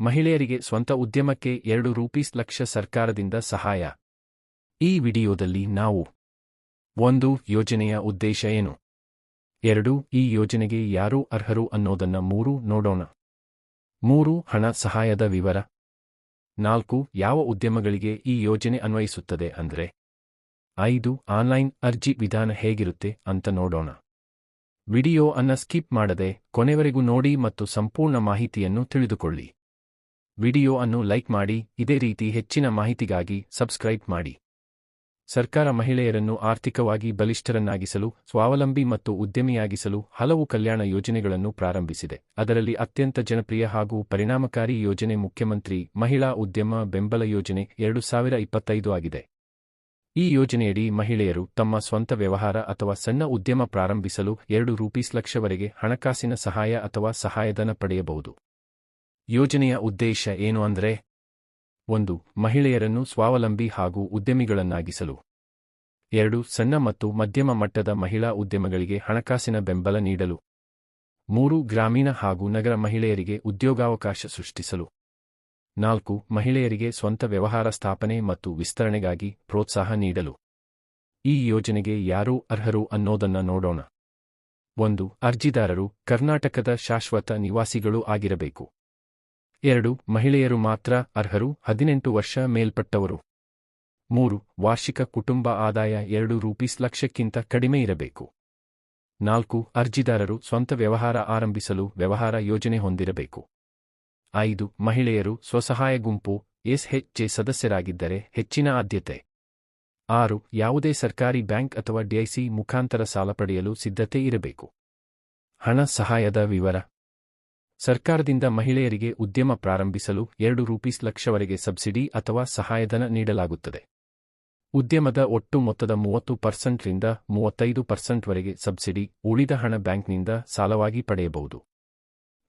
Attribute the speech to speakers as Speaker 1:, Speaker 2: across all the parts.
Speaker 1: ಮಹಿಳೆಯರಿಗೆ ಸ್ವಂತ ಉದ್ಯಮಕ್ಕೆ ಎರಡು ರೂಪೀಸ್ ಲಕ್ಷ ಸರ್ಕಾರದಿಂದ ಸಹಾಯ. ಈ ವಿಡಿಯೋದಲ್ಲಿ ನಾವು ಒಂದು ಯೋಜನೆಯ ಉದ್ದೇಶ ಏನು? ಎರಡು, ಈ ಯೋಜನೆಗೆ ಯಾರು ಅರ್ಹರು ಅನ್ನೋದನ್ನ ಮೂರು ನೋಡೋಣ. ಮೂರು, ಹಣ ಸಹಾಯದ ವಿವರ. ನಾಲ್ಕು, ಯಾವ ಉದ್ಯಮಗಳಿಗೆ ಈ ಯೋಜನೆ ಅನ್ವಯಿಸುತ್ತದೆ ಅಂದ್ರೆ? ಐದು, ಆನ್ಲೈನ್ ಅರ್ಜಿ ವಿಧಾನ ಹೇಗಿರುತ್ತೆ ಅಂತ ನೋಡೋಣ. ವಿಡಿಯೋ ಅನ್ನ ಸ್ಕಿಪ್ ಮಾಡದೆ ಕೊನೆವರೆಗೂ ನೋಡಿ ಮತ್ತು ಸಂಪೂರ್ಣ ಮಾಹಿತಿಯನ್ನು ತಿಳಿದುಕೊಳ್ಳಿ. ವಿಡಿಯೋ ಅನ್ನು ಲೈಕ್ ಮಾಡಿ, ಇದೇ ರೀತಿ ಹೆಚ್ಚಿನ ಮಾಹಿತಿಗಾಗಿ ಸಬ್ಸ್ಕ್ರೈಬ್ ಮಾಡಿ. ಸರ್ಕಾರ ಮಹಿಳೆಯರನ್ನು ಆರ್ಥಿಕವಾಗಿ ಬಲಿಷ್ಠರನ್ನಾಗಿಸಲು, ಸ್ವಾವಲಂಬಿ ಮತ್ತು ಉದ್ಯಮಿಯಾಗಿಸಲು ಹಲವು ಕಲ್ಯಾಣ ಯೋಜನೆಗಳನ್ನು ಪ್ರಾರಂಭಿಸಿದೆ. ಅದರಲ್ಲಿ ಅತ್ಯಂತ ಜನಪ್ರಿಯ ಹಾಗೂ ಪರಿಣಾಮಕಾರಿ ಯೋಜನೆ ಮುಖ್ಯಮಂತ್ರಿ ಮಹಿಳಾ ಉದ್ಯಮ ಬೆಂಬಲ ಯೋಜನೆ ಎರಡು ಸಾವಿರ ಇಪ್ಪತ್ತೈದು ಆಗಿದೆ. ಈ ಯೋಜನೆಯಡಿ ಮಹಿಳೆಯರು ತಮ್ಮ ಸ್ವಂತ ವ್ಯವಹಾರ ಅಥವಾ ಸಣ್ಣ ಉದ್ಯಮ ಪ್ರಾರಂಭಿಸಲು ಎರಡು ರೂಪೀಸ್ ಲಕ್ಷವರೆಗೆ ಹಣಕಾಸಿನ ಸಹಾಯ ಅಥವಾ ಸಹಾಯಧನ ಪಡೆಯಬಹುದು. ಯೋಜನೆಯ ಉದ್ದೇಶ ಏನು ಅಂದ್ರೆ? ಒಂದು, ಮಹಿಳೆಯರನ್ನು ಸ್ವಾವಲಂಬಿ ಹಾಗೂ ಉದ್ಯಮಿಗಳನ್ನಾಗಿಸಲು. ಎರಡು, ಸಣ್ಣ ಮತ್ತು ಮಧ್ಯಮ ಮಟ್ಟದ ಮಹಿಳಾ ಉದ್ಯಮಗಳಿಗೆ ಹಣಕಾಸಿನ ಬೆಂಬಲ ನೀಡಲು. ಮೂರು, ಗ್ರಾಮೀಣ ಹಾಗೂ ನಗರ ಮಹಿಳೆಯರಿಗೆ ಉದ್ಯೋಗಾವಕಾಶ ಸೃಷ್ಟಿಸಲು. ನಾಲ್ಕು, ಮಹಿಳೆಯರಿಗೆ ಸ್ವಂತ ವ್ಯವಹಾರ ಸ್ಥಾಪನೆ ಮತ್ತು ವಿಸ್ತರಣೆಗಾಗಿ ಪ್ರೋತ್ಸಾಹ ನೀಡಲು. ಈ ಯೋಜನೆಗೆ ಯಾರೂ ಅರ್ಹರು ಅನ್ನೋದನ್ನ ನೋಡೋಣ. ಒಂದು, ಅರ್ಜಿದಾರರು ಕರ್ನಾಟಕದ ಶಾಶ್ವತ ನಿವಾಸಿಗಳು ಆಗಿರಬೇಕು. ಎರಡು, ಮಹಿಳೆಯರು ಮಾತ್ರ ಅರ್ಹರು, ಹದಿನೆಂಟು ವರ್ಷ ಮೇಲ್ಪಟ್ಟವರು. ಮೂರು, ವಾರ್ಷಿಕ ಕುಟುಂಬ ಆದಾಯ ಎರಡು ರೂಪೀಸ್ ಲಕ್ಷಕ್ಕಿಂತ ಕಡಿಮೆ ಇರಬೇಕು. ನಾಲ್ಕು, ಅರ್ಜಿದಾರರು ಸ್ವಂತ ವ್ಯವಹಾರ ಆರಂಭಿಸಲು ವ್ಯವಹಾರ ಯೋಜನೆ ಹೊಂದಿರಬೇಕು. ಐದು, ಮಹಿಳೆಯರು ಸ್ವಸಹಾಯ ಗುಂಪು ಎಸ್ಹೆಚ್ಎ ಸದಸ್ಯರಾಗಿದ್ದರೆ ಹೆಚ್ಚಿನ ಆದ್ಯತೆ. ಆರು, ಯಾವುದೇ ಸರ್ಕಾರಿ ಬ್ಯಾಂಕ್ ಅಥವಾ ಡಿಐಸಿ ಮುಖಾಂತರ ಸಾಲ ಪಡೆಯಲು ಸಿದ್ಧತೆ ಇರಬೇಕು. ಹಣ ಸಹಾಯದ ವಿವರ. ಸರ್ಕಾರದಿಂದ ಮಹಿಳೆಯರಿಗೆ ಉದ್ಯಮ ಪ್ರಾರಂಭಿಸಲು ಎರಡು ರೂಪೀಸ್ ಲಕ್ಷವರೆಗೆ ಸಬ್ಸಿಡಿ ಅಥವಾ ಸಹಾಯಧನ ನೀಡಲಾಗುತ್ತದೆ. ಉದ್ಯಮದ ಒಟ್ಟು ಮೊತ್ತದ ಮೂವತ್ತು ಪರ್ಸೆಂಟ್ರಿಂದ ಮೂವತ್ತೈದು ಪರ್ಸೆಂಟ್ವರೆಗೆ ಸಬ್ಸಿಡಿ ಉಳಿದ ಹಣ ಬ್ಯಾಂಕ್ನಿಂದ ಸಾಲವಾಗಿ ಪಡೆಯಬಹುದು.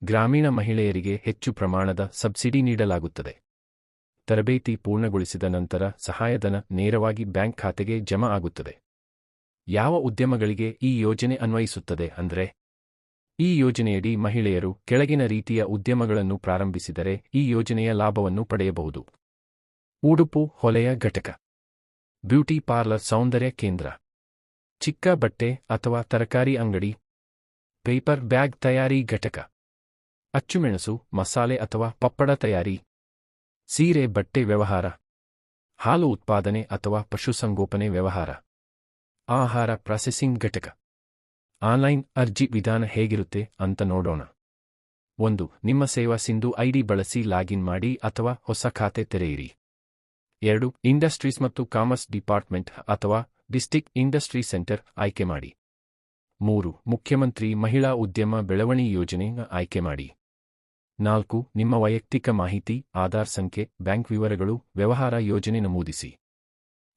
Speaker 1: ಗ್ರಾಮೀಣ ಮಹಿಳೆಯರಿಗೆ ಹೆಚ್ಚು ಪ್ರಮಾಣದ ಸಬ್ಸಿಡಿ ನೀಡಲಾಗುತ್ತದೆ. ತರಬೇತಿ ಪೂರ್ಣಗೊಳಿಸಿದ ನಂತರ ಸಹಾಯಧನ ನೇರವಾಗಿ ಬ್ಯಾಂಕ್ ಖಾತೆಗೆ ಜಮಾ ಆಗುತ್ತದೆ. ಯಾವ ಉದ್ಯಮಗಳಿಗೆ ಈ ಯೋಜನೆ ಅನ್ವಯಿಸುತ್ತದೆ ಅಂದ್ರೆ ಈ ಯೋಜನೆಯಡಿ ಮಹಿಳೆಯರು ಕೆಳಗಿನ ರೀತಿಯ ಉದ್ಯಮಗಳನ್ನು ಪ್ರಾರಂಭಿಸಿದರೆ ಈ ಯೋಜನೆಯ ಲಾಭವನ್ನು ಪಡೆಯಬಹುದು. ಉಡುಪು ಹೊಲೆಯ ಘಟಕ. ಬ್ಯೂಟಿ ಪಾರ್ಲರ್ ಸೌಂದರ್ಯ ಕೇಂದ್ರ. ಚಿಕ್ಕ ಬಟ್ಟೆ ಅಥವಾ ತರಕಾರಿ ಅಂಗಡಿ. ಪೇಪರ್ ಬ್ಯಾಗ್ ತಯಾರಿ ಘಟಕ. ಅಚ್ಚುಮೆಣಸು, ಮಸಾಲೆ ಅಥವಾ ಪಪ್ಪಡ ತಯಾರಿ. ಸೀರೆ, ಬಟ್ಟೆ ವ್ಯವಹಾರ. ಹಾಲು ಉತ್ಪಾದನೆ ಅಥವಾ ಪಶುಸಂಗೋಪನೆ ವ್ಯವಹಾರ. ಆಹಾರ ಪ್ರಾಸೆಸಿಂಗ್ ಘಟಕ. ಆನ್ಲೈನ್ ಅರ್ಜಿ ವಿಧಾನ ಹೇಗಿರುತ್ತೆ ಅಂತ ನೋಡೋಣ. ಒಂದು, ನಿಮ್ಮ ಸೇವಾ ಸಿಂಧು ಐಡಿ ಬಳಸಿ ಲಾಗಿನ್ ಮಾಡಿ ಅಥವಾ ಹೊಸ ಖಾತೆ ತೆರೆಯಿರಿ. ಎರಡು, ಇಂಡಸ್ಟ್ರೀಸ್ ಮತ್ತು ಕಾಮರ್ಸ್ ಡಿಪಾರ್ಟ್ಮೆಂಟ್ ಅಥವಾ ಡಿಸ್ಟಿಕ್ ಇಂಡಸ್ಟ್ರಿ ಸೆಂಟರ್ ಆಯ್ಕೆ ಮಾಡಿ. ಮೂರು, ಮುಖ್ಯಮಂತ್ರಿ ಮಹಿಳಾ ಉದ್ಯಮ ಬೆಳವಣಿ ಯೋಜನೆ ಆಯ್ಕೆ ಮಾಡಿ. ನಾಲ್ಕು, ನಿಮ್ಮ ವೈಯಕ್ತಿಕ ಮಾಹಿತಿ, ಆಧಾರ್ ಸಂಖ್ಯೆ, ಬ್ಯಾಂಕ್ ವಿವರಗಳು, ವ್ಯವಹಾರ ಯೋಜನೆ ನಮೂದಿಸಿ.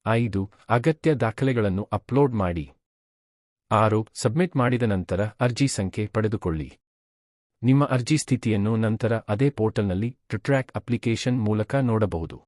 Speaker 1: ಐದು, ಅಗತ್ಯ ದಾಖಲೆಗಳನ್ನು ಅಪ್ಲೋಡ್ ಮಾಡಿ. ಆರು, ಸಬ್ಮಿಟ್ ಮಾಡಿದ ನಂತರ ಅರ್ಜಿ ಸಂಖ್ಯೆ ಪಡೆದುಕೊಳ್ಳಿ. ನಿಮ್ಮ ಅರ್ಜಿ ಸ್ಥಿತಿಯನ್ನು ನಂತರ ಅದೇ ಪೋರ್ಟಲ್ನಲ್ಲಿ ಟ್ರಿಟ್ರ್ಯಾಕ್ ಅಪ್ಲಿಕೇಶನ್ ಮೂಲಕ ನೋಡಬಹುದು.